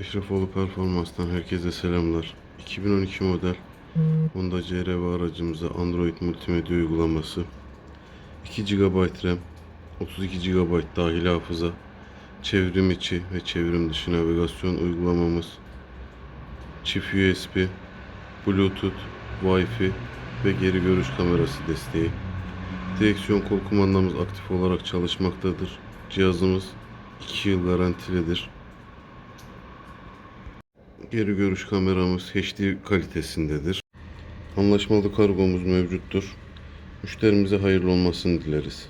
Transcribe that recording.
Eşrefoğlu Performans'tan herkese selamlar. 2012 model Honda CR-V aracımıza Android multimedya uygulaması 2 GB RAM 32 GB dahil hafıza çevrim içi ve çevrim dışı navigasyon uygulamamız çift USB Bluetooth Wi-Fi ve geri görüş kamerası desteği Direksiyon kol kumandamız aktif olarak çalışmaktadır. Cihazımız 2 yıl garantilidir. Geri görüş kameramız HD kalitesindedir. Anlaşmalı kargomuz mevcuttur. Müşterimize hayırlı olmasını dileriz.